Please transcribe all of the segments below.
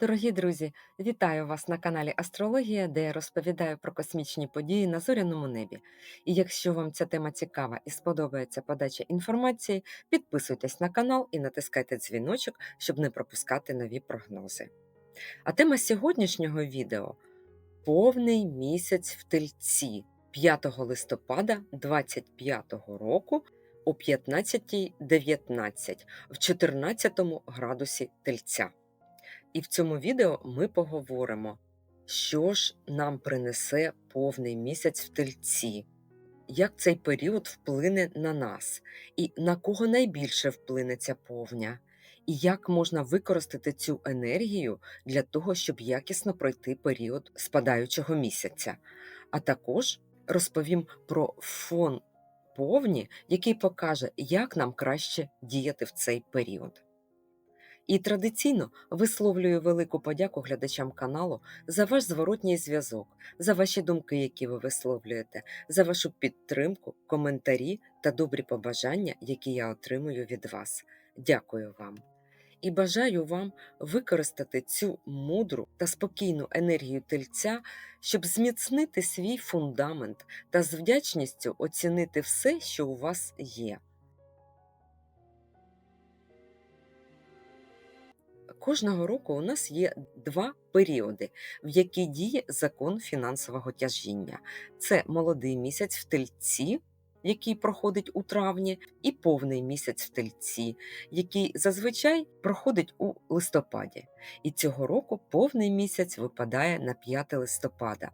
Дорогі друзі, вітаю вас на каналі Астрологія, де я розповідаю про космічні події на зоряному небі. І якщо вам ця тема цікава і сподобається подача інформації, підписуйтесь на канал і натискайте дзвіночок, щоб не пропускати нові прогнози. А тема сьогоднішнього відео повний місяць в тельці 5 листопада 2025 року о 15.19 в 14 градусі тельця. І в цьому відео ми поговоримо, що ж нам принесе повний місяць в тельці, як цей період вплине на нас, і на кого найбільше вплине ця повня, і як можна використати цю енергію для того, щоб якісно пройти період спадаючого місяця. А також розповім про фон повні, який покаже, як нам краще діяти в цей період. І традиційно висловлюю велику подяку глядачам каналу за ваш зворотній зв'язок, за ваші думки, які ви висловлюєте, за вашу підтримку, коментарі та добрі побажання, які я отримую від вас. Дякую вам. І бажаю вам використати цю мудру та спокійну енергію тельця, щоб зміцнити свій фундамент та з вдячністю оцінити все, що у вас є. Кожного року у нас є два періоди, в які діє закон фінансового тяжіння. Це молодий місяць в тельці, який проходить у травні, і повний місяць в тельці, який зазвичай проходить у листопаді. І цього року повний місяць випадає на 5 листопада.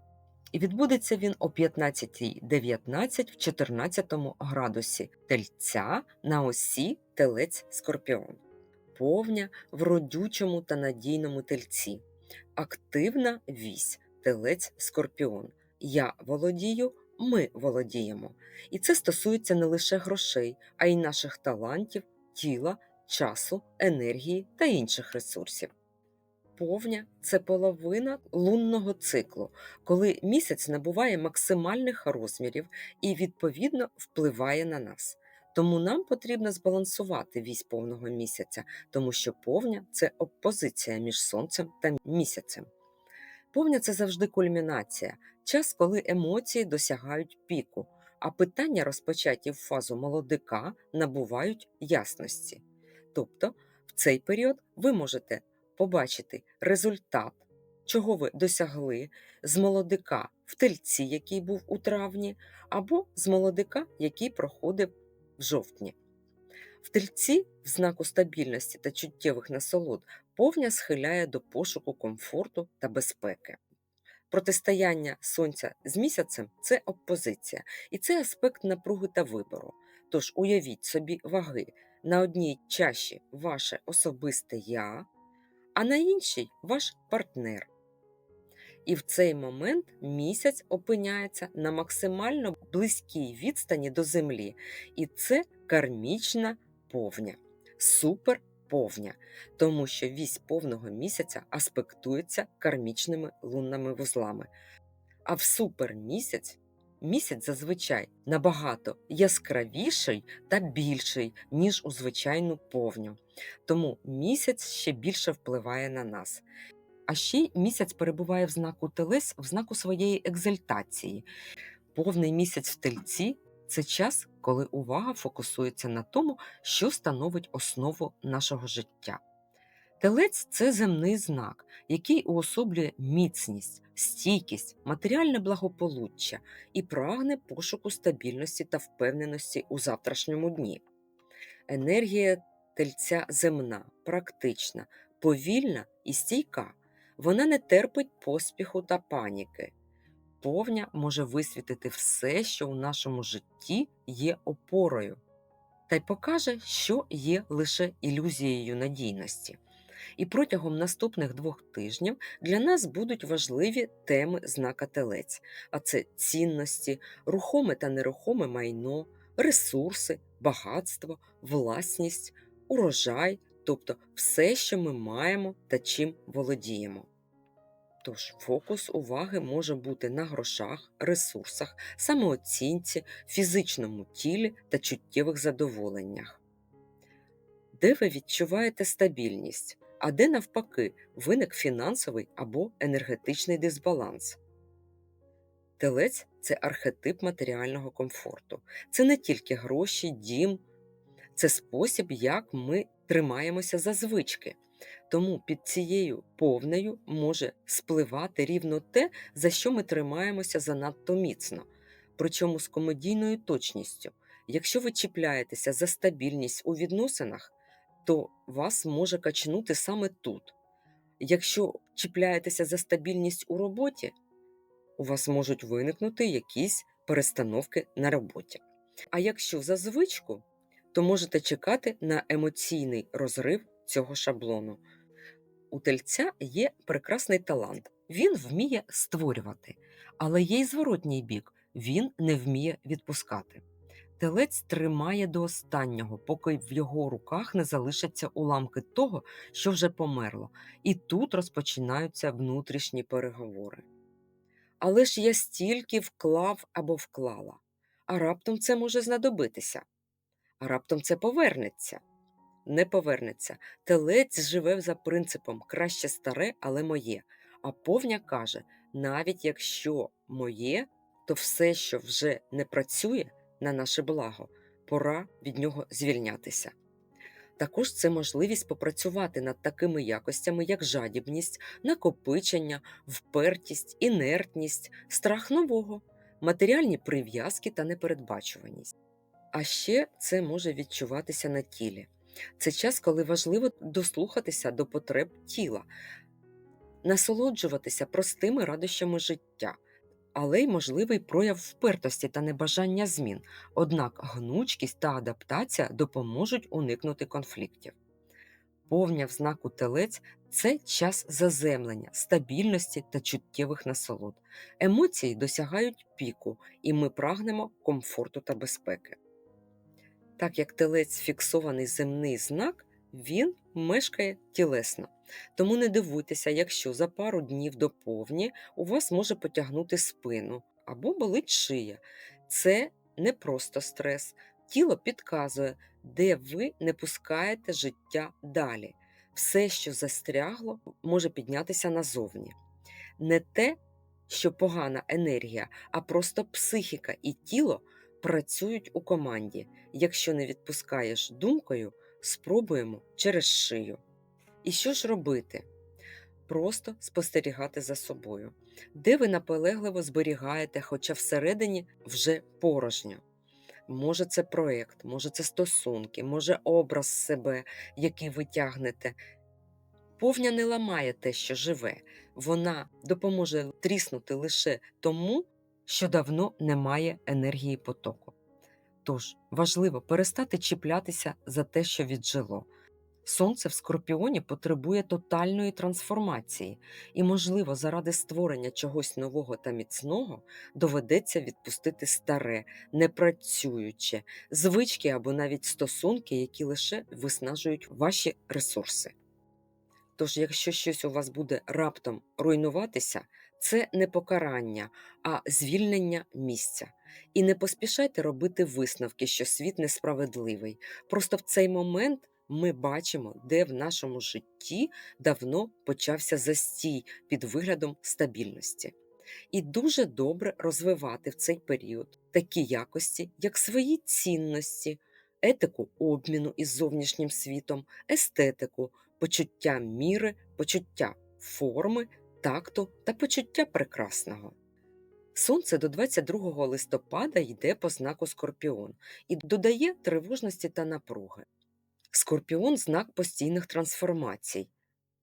І відбудеться він о 15.19 в 14 градусі тельця на осі телець скорпіон повня в родючому та надійному тельці, активна вісь, телець скорпіон. Я володію, ми володіємо. І це стосується не лише грошей, а й наших талантів, тіла, часу, енергії та інших ресурсів. Повня це половина лунного циклу, коли місяць набуває максимальних розмірів і, відповідно, впливає на нас. Тому нам потрібно збалансувати вісь повного місяця, тому що повня це опозиція між сонцем та місяцем. Повня це завжди кульмінація, час, коли емоції досягають піку, а питання, розпочаті в фазу молодика, набувають ясності. Тобто в цей період ви можете побачити результат, чого ви досягли з молодика в тельці, який був у травні, або з молодика, який проходив в жовтні. В тельці, в знаку стабільності та чуттєвих насолод, повня схиляє до пошуку комфорту та безпеки. Протистояння сонця з місяцем це опозиція, і це аспект напруги та вибору. Тож уявіть собі ваги на одній чаші ваше особисте я, а на іншій ваш партнер. І в цей момент місяць опиняється на максимально близькій відстані до Землі. І це кармічна повня, суперповня, тому що вісь повного місяця аспектується кармічними лунними вузлами. А в супермісяць місяць зазвичай набагато яскравіший та більший, ніж у звичайну повню. Тому місяць ще більше впливає на нас. А ще місяць перебуває в знаку Телес, в знаку своєї екзальтації. Повний місяць в тельці це час, коли увага фокусується на тому, що становить основу нашого життя. Телець це земний знак, який уособлює міцність, стійкість, матеріальне благополуччя і прагне пошуку стабільності та впевненості у завтрашньому дні. Енергія тельця земна, практична, повільна і стійка. Вона не терпить поспіху та паніки. Повня може висвітити все, що у нашому житті є опорою, та й покаже, що є лише ілюзією надійності. І протягом наступних двох тижнів для нас будуть важливі теми знака телець, а це цінності, рухоме та нерухоме майно, ресурси, багатство, власність, урожай, тобто все, що ми маємо та чим володіємо. Тож фокус уваги може бути на грошах, ресурсах, самооцінці, фізичному тілі та чуттєвих задоволеннях. Де ви відчуваєте стабільність, а де навпаки виник фінансовий або енергетичний дисбаланс. Телець це архетип матеріального комфорту. Це не тільки гроші, дім, це спосіб, як ми тримаємося за звички. Тому під цією повнею може спливати рівно те, за що ми тримаємося занадто міцно, причому з комедійною точністю. Якщо ви чіпляєтеся за стабільність у відносинах, то вас може качнути саме тут. Якщо чіпляєтеся за стабільність у роботі, у вас можуть виникнути якісь перестановки на роботі. А якщо за звичку, то можете чекати на емоційний розрив цього шаблону. У тельця є прекрасний талант. Він вміє створювати, але є й зворотній бік він не вміє відпускати. Телець тримає до останнього, поки в його руках не залишаться уламки того, що вже померло, і тут розпочинаються внутрішні переговори. Але ж я стільки вклав або вклала, а раптом це може знадобитися, раптом це повернеться. Не повернеться. Телець живе за принципом краще старе, але моє. А повня каже: навіть якщо моє, то все, що вже не працює на наше благо, пора від нього звільнятися. Також це можливість попрацювати над такими якостями, як жадібність, накопичення, впертість, інертність, страх нового, матеріальні прив'язки та непередбачуваність. А ще це може відчуватися на тілі. Це час, коли важливо дослухатися до потреб тіла, насолоджуватися простими радощами життя, але й можливий прояв впертості та небажання змін. Однак гнучкість та адаптація допоможуть уникнути конфліктів. Повня в знаку телець це час заземлення, стабільності та чуттєвих насолод. Емоції досягають піку, і ми прагнемо комфорту та безпеки. Так як телець фіксований земний знак, він мешкає тілесно. Тому не дивуйтеся, якщо за пару днів до повні у вас може потягнути спину або болить шия. Це не просто стрес. Тіло підказує, де ви не пускаєте життя далі. Все, що застрягло, може піднятися назовні. Не те, що погана енергія, а просто психіка і тіло працюють у команді. Якщо не відпускаєш думкою, спробуємо через шию. І що ж робити? Просто спостерігати за собою, де ви наполегливо зберігаєте, хоча всередині вже порожньо. Може, це проєкт, може, це стосунки, може образ себе, який ви тягнете. Повня не ламає те, що живе, вона допоможе тріснути лише тому, що давно немає енергії потоку. Тож важливо перестати чіплятися за те, що віджило. Сонце в скорпіоні потребує тотальної трансформації, і, можливо, заради створення чогось нового та міцного доведеться відпустити старе, непрацююче, звички або навіть стосунки, які лише виснажують ваші ресурси. Тож, якщо щось у вас буде раптом руйнуватися, це не покарання, а звільнення місця. І не поспішайте робити висновки, що світ несправедливий. Просто в цей момент ми бачимо, де в нашому житті давно почався застій під виглядом стабільності. І дуже добре розвивати в цей період такі якості, як свої цінності, етику обміну із зовнішнім світом, естетику, почуття міри, почуття форми, такту та почуття прекрасного. Сонце до 22 листопада йде по знаку Скорпіон і додає тривожності та напруги. Скорпіон знак постійних трансформацій,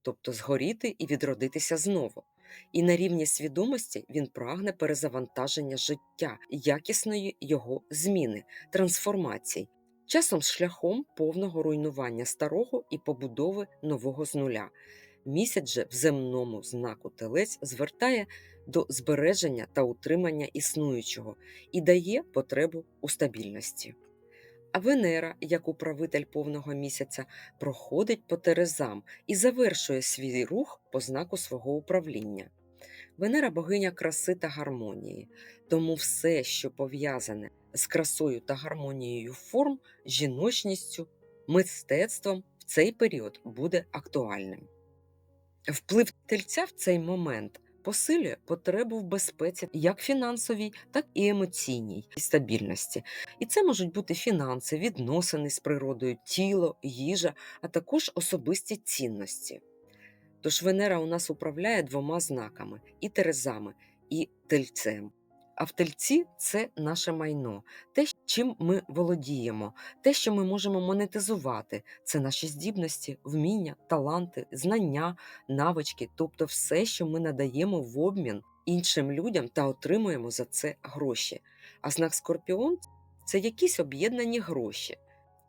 тобто згоріти і відродитися знову. І на рівні свідомості він прагне перезавантаження життя, якісної його зміни, трансформацій, часом шляхом повного руйнування старого і побудови нового з нуля. Місяць же в земному знаку телець звертає до збереження та утримання існуючого і дає потребу у стабільності. А Венера, як управитель повного місяця, проходить по терезам і завершує свій рух по знаку свого управління. Венера богиня краси та гармонії, тому все, що пов'язане з красою та гармонією форм, жіночністю, мистецтвом в цей період буде актуальним. Вплив тельця в цей момент посилює потребу в безпеці як фінансовій, так і емоційній стабільності. І це можуть бути фінанси, відносини з природою, тіло, їжа, а також особисті цінності. Тож Венера у нас управляє двома знаками і терезами, і тельцем. А в це наше майно, те, чим ми володіємо, те, що ми можемо монетизувати, це наші здібності, вміння, таланти, знання, навички, тобто все, що ми надаємо в обмін іншим людям та отримуємо за це гроші. А знак Скорпіон це якісь об'єднані гроші,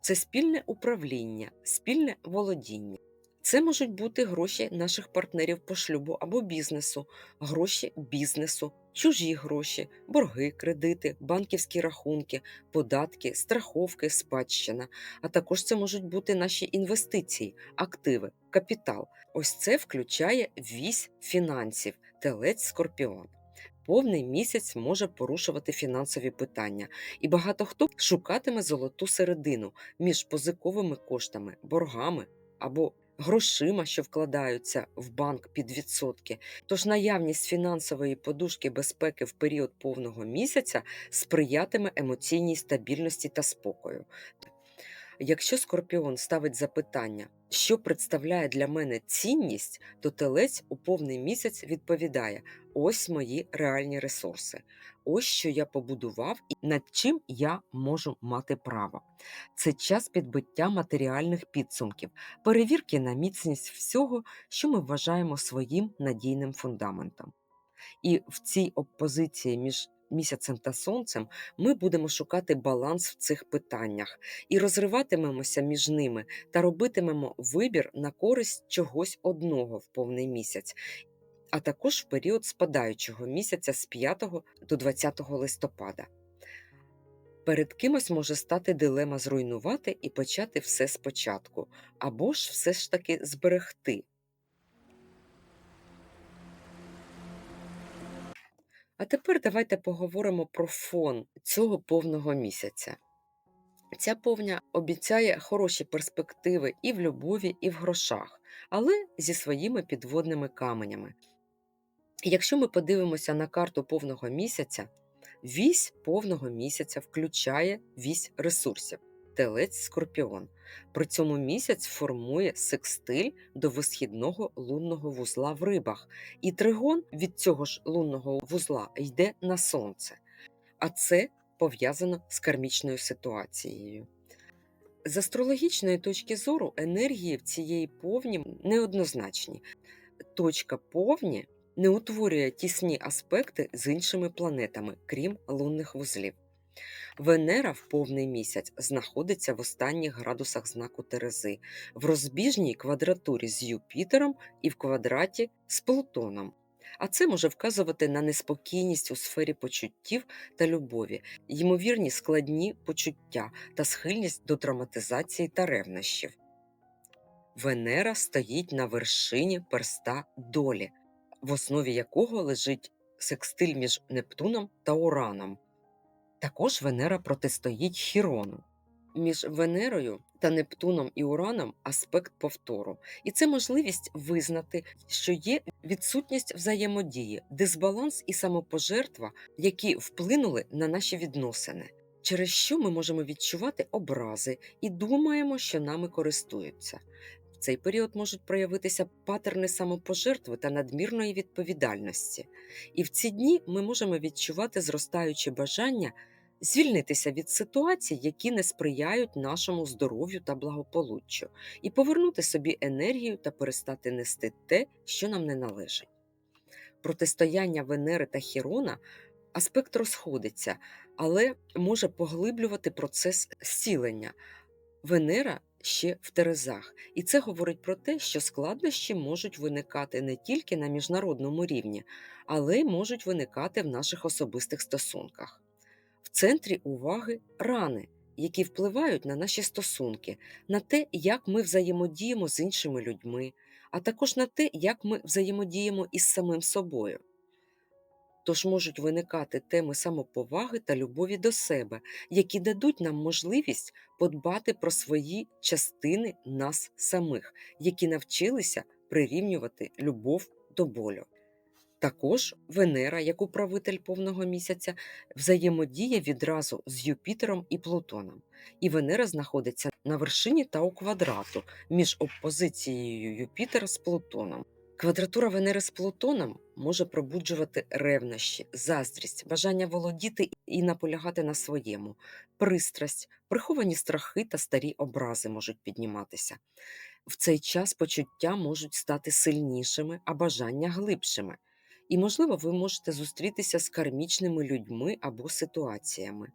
це спільне управління, спільне володіння. Це можуть бути гроші наших партнерів по шлюбу або бізнесу, гроші бізнесу, чужі гроші, борги, кредити, банківські рахунки, податки, страховки, спадщина. А також це можуть бути наші інвестиції, активи, капітал. Ось це включає вісь фінансів, телець скорпіон. Повний місяць може порушувати фінансові питання, і багато хто шукатиме золоту середину між позиковими коштами, боргами або грошима, що вкладаються в банк під відсотки. Тож наявність фінансової подушки безпеки в період повного місяця сприятиме емоційній стабільності та спокою. Якщо скорпіон ставить запитання, що представляє для мене цінність, то телець у повний місяць відповідає: ось мої реальні ресурси, ось що я побудував і над чим я можу мати право. Це час підбиття матеріальних підсумків, перевірки на міцність всього, що ми вважаємо своїм надійним фундаментом. І в цій опозиції між місяцем та сонцем ми будемо шукати баланс в цих питаннях і розриватимемося між ними та робитимемо вибір на користь чогось одного в повний місяць. А також в період спадаючого місяця з 5 до 20 листопада. Перед кимось може стати дилема зруйнувати і почати все спочатку, або ж все ж таки зберегти. А тепер давайте поговоримо про фон цього повного місяця. Ця повня обіцяє хороші перспективи і в любові, і в грошах, але зі своїми підводними каменями. Якщо ми подивимося на карту повного місяця, вісь повного місяця включає вісь ресурсів телець скорпіон. При цьому місяць формує секстиль до висхідного лунного вузла в рибах, і тригон від цього ж лунного вузла йде на сонце. А це пов'язано з кармічною ситуацією. З астрологічної точки зору енергії в цієї повні неоднозначні. Точка повні не утворює тісні аспекти з іншими планетами, крім лунних вузлів. Венера в повний місяць знаходиться в останніх градусах знаку Терези, в розбіжній квадратурі з Юпітером і в квадраті з Плутоном. А це може вказувати на неспокійність у сфері почуттів та любові, ймовірні складні почуття та схильність до драматизації та ревнощів. Венера стоїть на вершині перста долі, в основі якого лежить секстиль між Нептуном та Ураном. Також Венера протистоїть Хірону. Між Венерою та Нептуном і Ураном аспект повтору, і це можливість визнати, що є відсутність взаємодії, дисбаланс і самопожертва, які вплинули на наші відносини, через що ми можемо відчувати образи і думаємо, що нами користуються. Цей період можуть проявитися патерни самопожертви та надмірної відповідальності, і в ці дні ми можемо відчувати зростаюче бажання звільнитися від ситуацій, які не сприяють нашому здоров'ю та благополуччю, і повернути собі енергію та перестати нести те, що нам не належить. Протистояння Венери та Хірона аспект розходиться, але може поглиблювати процес зцілення. Венера ще в Терезах, і це говорить про те, що складнощі можуть виникати не тільки на міжнародному рівні, але й можуть виникати в наших особистих стосунках. В центрі уваги рани, які впливають на наші стосунки, на те, як ми взаємодіємо з іншими людьми, а також на те, як ми взаємодіємо із самим собою. Тож можуть виникати теми самоповаги та любові до себе, які дадуть нам можливість подбати про свої частини нас самих, які навчилися прирівнювати любов до болю. Також Венера, як управитель повного місяця, взаємодіє відразу з Юпітером і Плутоном. І Венера знаходиться на вершині Тау квадрату між опозицією Юпітера з Плутоном. Квадратура Венери з Плутоном може пробуджувати ревнощі, заздрість, бажання володіти і наполягати на своєму, пристрасть, приховані страхи та старі образи можуть підніматися. В цей час почуття можуть стати сильнішими, а бажання глибшими. І, можливо, ви можете зустрітися з кармічними людьми або ситуаціями.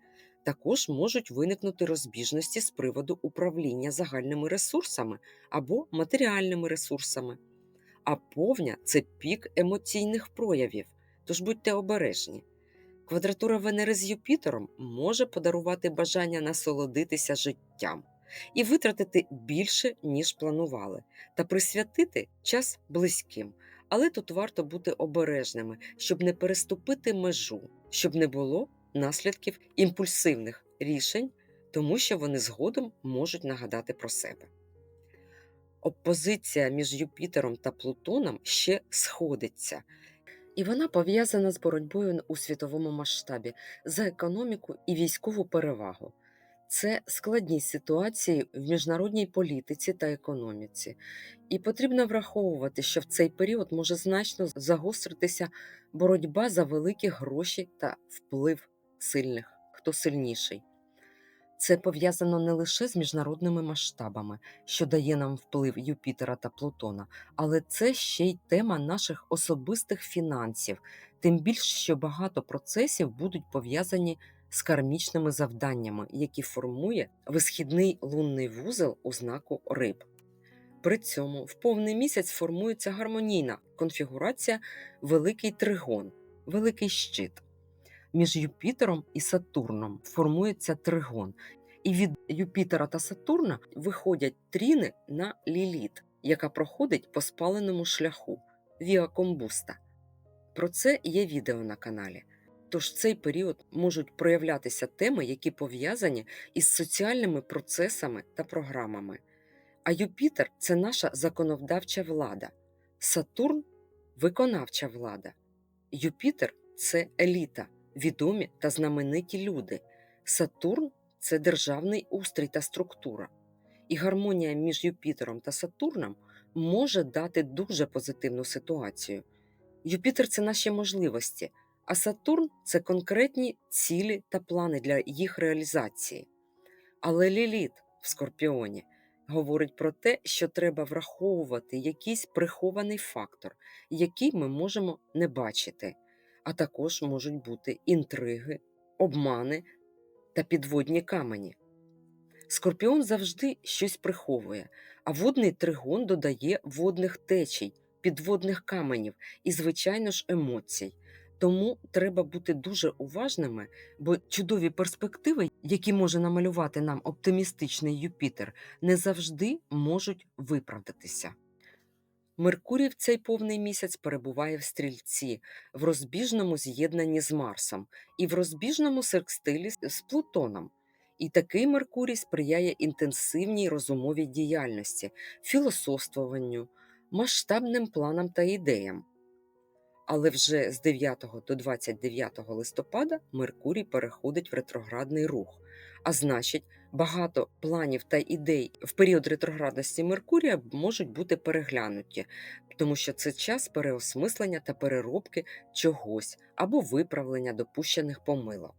Також можуть виникнути розбіжності з приводу управління загальними ресурсами або матеріальними ресурсами. А повня це пік емоційних проявів, тож будьте обережні. Квадратура Венери з Юпітером може подарувати бажання насолодитися життям і витратити більше, ніж планували, та присвятити час близьким. Але тут варто бути обережними, щоб не переступити межу, щоб не було наслідків імпульсивних рішень, тому що вони згодом можуть нагадати про себе. Опозиція між Юпітером та Плутоном ще сходиться, і вона пов'язана з боротьбою у світовому масштабі за економіку і військову перевагу. Це складні ситуації в міжнародній політиці та економіці, і потрібно враховувати, що в цей період може значно загостритися боротьба за великі гроші та вплив сильних, хто сильніший. Це пов'язано не лише з міжнародними масштабами, що дає нам вплив Юпітера та Плутона, але це ще й тема наших особистих фінансів, тим більше, що багато процесів будуть пов'язані з кармічними завданнями, які формує висхідний лунний вузол у знаку риб. При цьому в повний місяць формується гармонійна конфігурація Великий тригон, Великий щит. Між Юпітером і Сатурном формується тригон, і від Юпітера та Сатурна виходять тріни на ліліт, яка проходить по спаленому шляху Віа Комбуста. Про це є відео на каналі. Тож в цей період можуть проявлятися теми, які пов'язані із соціальними процесами та програмами. А Юпітер це наша законодавча влада, Сатурн виконавча влада. Юпітер це еліта, відомі та знамениті люди. Сатурн це державний устрій та структура. І гармонія між Юпітером та Сатурном може дати дуже позитивну ситуацію. Юпітер це наші можливості, а Сатурн це конкретні цілі та плани для їх реалізації. Але Ліліт в Скорпіоні говорить про те, що треба враховувати якийсь прихований фактор, який ми можемо не бачити, а також можуть бути інтриги, обмани та підводні камені. Скорпіон завжди щось приховує, а водний тригон додає водних течій, підводних каменів і, звичайно ж, емоцій. Тому треба бути дуже уважними, бо чудові перспективи, які може намалювати нам оптимістичний Юпітер, не завжди можуть виправдатися. Меркурій в цей повний місяць перебуває в стрільці, в розбіжному з'єднанні з Марсом і в розбіжному секстилі з Плутоном. І такий Меркурій сприяє інтенсивній розумовій діяльності, філософствуванню, масштабним планам та ідеям. Але вже з 9 до 29 листопада Меркурій переходить в ретроградний рух. А значить, багато планів та ідей в період ретроградності Меркурія можуть бути переглянуті, тому що це час переосмислення та переробки чогось або виправлення допущених помилок.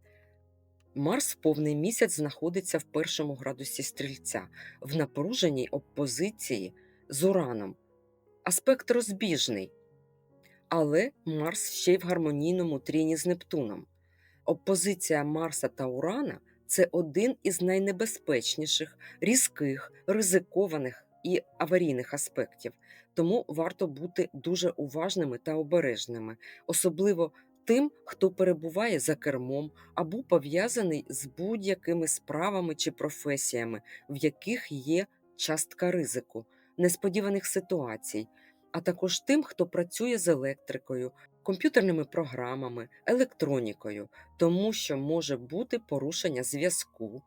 Марс в повний місяць знаходиться в першому градусі стрільця в напруженій опозиції з Ураном. Аспект розбіжний. Але Марс ще й в гармонійному тріні з Нептуном. Опозиція Марса та Урана це один із найнебезпечніших, різких, ризикованих і аварійних аспектів, тому варто бути дуже уважними та обережними, особливо тим, хто перебуває за кермом або пов'язаний з будь-якими справами чи професіями, в яких є частка ризику, несподіваних ситуацій, а також тим, хто працює з електрикою, комп'ютерними програмами, електронікою, тому що може бути порушення зв'язку,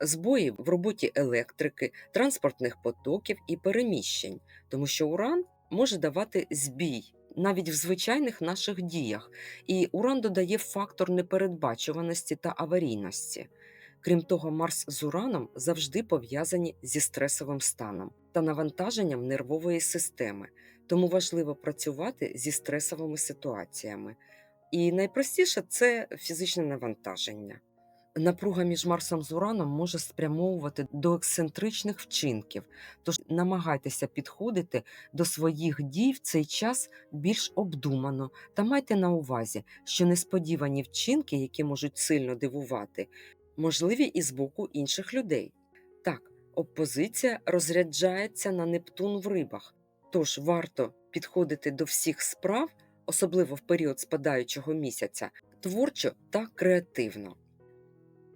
збої в роботі електрики, транспортних потоків і переміщень, тому що уран може давати збій навіть в звичайних наших діях, і уран додає фактор непередбачуваності та аварійності. Крім того, Марс з Ураном завжди пов'язані зі стресовим станом та навантаженням нервової системи, тому важливо працювати зі стресовими ситуаціями. І найпростіше це фізичне навантаження. Напруга між Марсом з Ураном може спрямовувати до ексцентричних вчинків, тож намагайтеся підходити до своїх дій в цей час більш обдумано та майте на увазі, що несподівані вчинки, які можуть сильно дивувати, можливі і з боку інших людей. Так, опозиція розряджається на Нептун в рибах, тож варто підходити до всіх справ, особливо в період спадаючого місяця, творчо та креативно.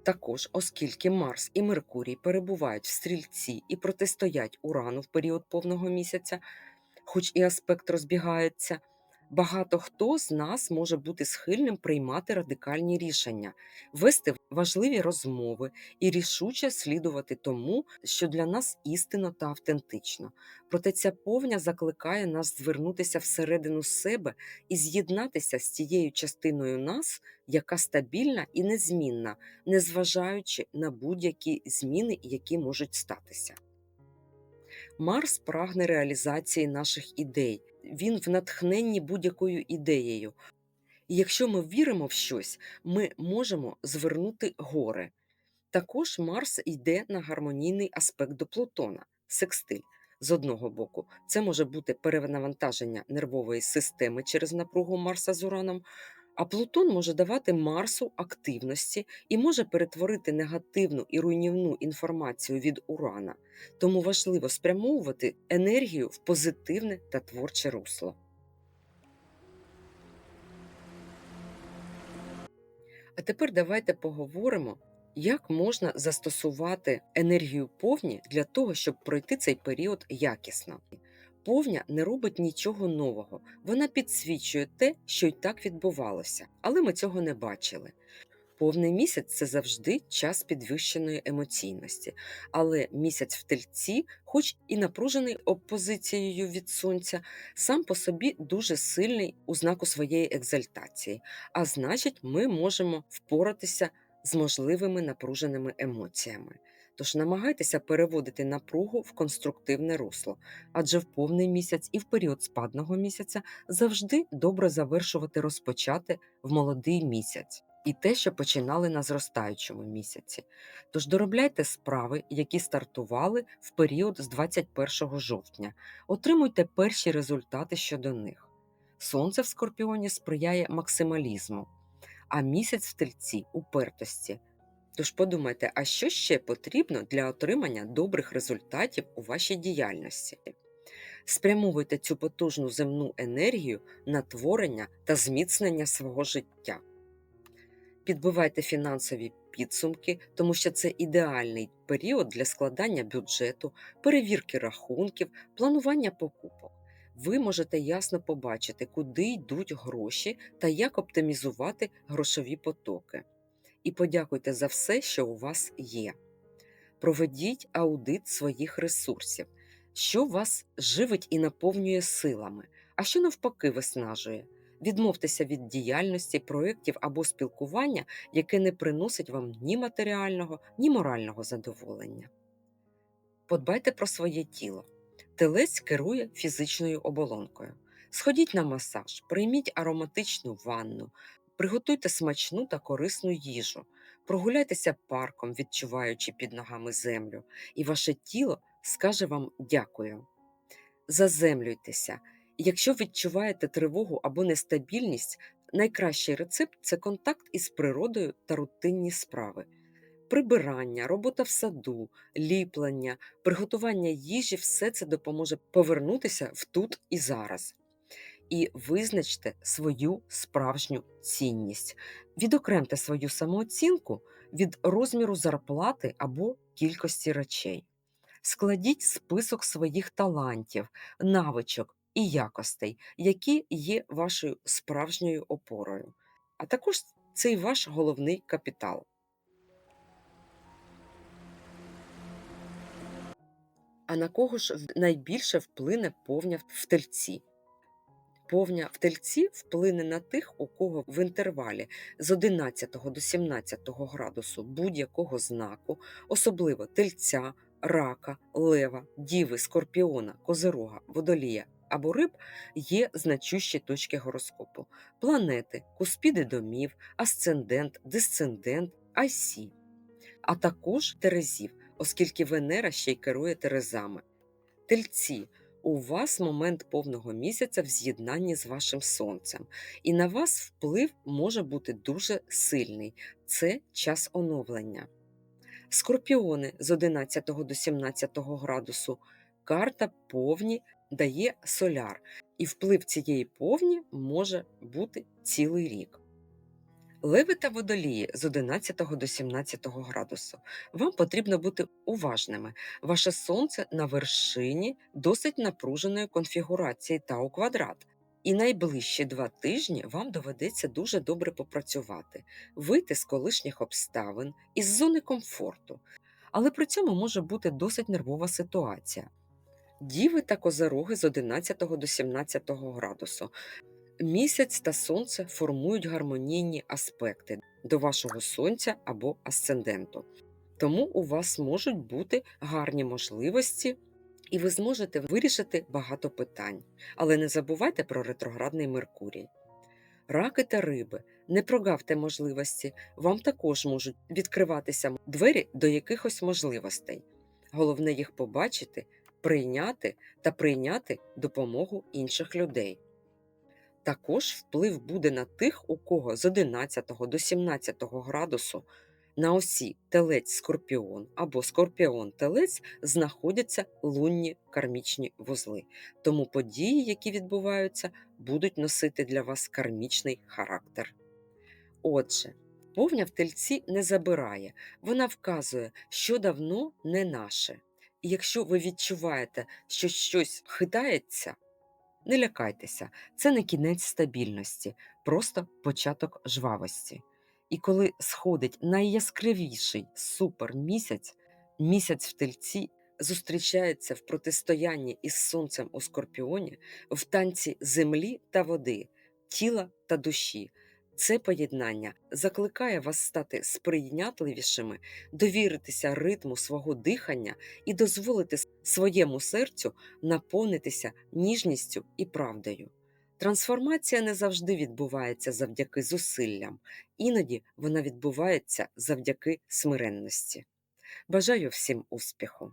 Також, оскільки Марс і Меркурій перебувають в стрільці і протистоять Урану в період повного місяця, хоч і аспект розбігається, багато хто з нас може бути схильним приймати радикальні рішення, вести важливі розмови і рішуче слідувати тому, що для нас істинно та автентично. Проте ця повня закликає нас звернутися всередину себе і з'єднатися з тією частиною нас, яка стабільна і незмінна, незважаючи на будь-які зміни, які можуть статися. Марс прагне реалізації наших ідей, він в натхненні будь-якою ідеєю. І якщо ми віримо в щось, ми можемо звернути гори. Також Марс йде на гармонійний аспект до Плутона секстиль. З одного боку, це може бути перенавантаження нервової системи через напругу Марса з Ураном, а Плутон може давати Марсу активності і може перетворити негативну і руйнівну інформацію від Урана. Тому важливо спрямовувати енергію в позитивне та творче русло. А тепер давайте поговоримо, як можна застосувати енергію повні для того, щоб пройти цей період якісно. Повня не робить нічого нового, вона підсвічує те, що й так відбувалося, але ми цього не бачили. Повний місяць це завжди час підвищеної емоційності, але місяць в тельці, хоч і напружений опозицією від сонця, сам по собі дуже сильний у знаку своєї екзальтації, а значить, ми можемо впоратися з можливими напруженими емоціями. Тож намагайтеся переводити напругу в конструктивне русло, адже в повний місяць і в період спадного місяця завжди добре завершувати розпочати в молодий місяць і те, що починали на зростаючому місяці. Тож доробляйте справи, які стартували в період з 21 жовтня, отримуйте перші результати щодо них. Сонце в скорпіоні сприяє максималізму, а місяць в тельці упертості. Тож подумайте, а що ще потрібно для отримання добрих результатів у вашій діяльності? Спрямовуйте цю потужну земну енергію на творення та зміцнення свого життя. Підбивайте фінансові підсумки, тому що це ідеальний період для складання бюджету, перевірки рахунків, планування покупок. Ви можете ясно побачити, куди йдуть гроші та як оптимізувати грошові потоки. І подякуйте за все, що у вас є. Проведіть аудит своїх ресурсів, що вас живить і наповнює силами, а що навпаки виснажує. Відмовтеся від діяльності, проєктів або спілкування, яке не приносить вам ні матеріального, ні морального задоволення. Подбайте про своє тіло. Телець керує фізичною оболонкою. Сходіть на масаж, прийміть ароматичну ванну, приготуйте смачну та корисну їжу, прогуляйтеся парком, відчуваючи під ногами землю, і ваше тіло скаже вам дякую. Заземлюйтеся. Якщо відчуваєте тривогу або нестабільність, найкращий рецепт це контакт із природою та рутинні справи. Прибирання, робота в саду, ліплення, приготування їжі все це допоможе повернутися в тут і зараз. І визначте свою справжню цінність. Відокремте свою самооцінку від розміру зарплати або кількості речей. Складіть список своїх талантів, навичок і якостей, які є вашою справжньою опорою. А також це і ваш головний капітал. А на кого ж найбільше вплине повня в тельці? Повня в тельці вплине на тих, у кого в інтервалі з 11 до 17 градусу будь-якого знаку, особливо тельця, рака, лева, діви, скорпіона, козирога, водолія або риб, є значущі точки гороскопу: планети, куспіди домів, асцендент, дисцендент, айсі, а також терезів, оскільки Венера ще й керує терезами. Тельці, у вас момент повного місяця в з'єднанні з вашим сонцем, і на вас вплив може бути дуже сильний. Це час оновлення. Скорпіони з 11 до 17 градусу. Карта повні дає соляр, і вплив цієї повні може бути цілий рік. Леви та водолії з 11 до 17 градусу. Вам потрібно бути уважними. Ваше сонце на вершині досить напруженої конфігурації та у квадрат. І найближчі два тижні вам доведеться дуже добре попрацювати, вийти з колишніх обставин, із зони комфорту. Але при цьому може бути досить нервова ситуація. Діви та козероги з 11 до 17 градусу. Місяць та сонце формують гармонійні аспекти до вашого сонця або асценденту. Тому у вас можуть бути гарні можливості, і ви зможете вирішити багато питань. Але не забувайте про ретроградний Меркурій. Раки та риби, не прогавте можливості, вам також можуть відкриватися двері до якихось можливостей. Головне їх побачити, прийняти та прийняти допомогу інших людей. Також вплив буде на тих, у кого з 11 до 17 градусу на осі телець-скорпіон або скорпіон-телець знаходяться лунні кармічні вузли. Тому події, які відбуваються, будуть носити для вас кармічний характер. Отже, повня в тельці не забирає, вона вказує, що давно не наше. І якщо ви відчуваєте, що щось хитається, не лякайтеся, це не кінець стабільності, просто початок жвавості. І коли сходить найяскравіший супермісяць, місяць в тельці зустрічається в протистоянні із сонцем у скорпіоні, в танці землі та води, тіла та душі. Це поєднання закликає вас стати сприйнятливішими, довіритися ритму свого дихання і дозволити своєму серцю наповнитися ніжністю і правдою. Трансформація не завжди відбувається завдяки зусиллям, іноді вона відбувається завдяки смиренності. Бажаю всім успіху!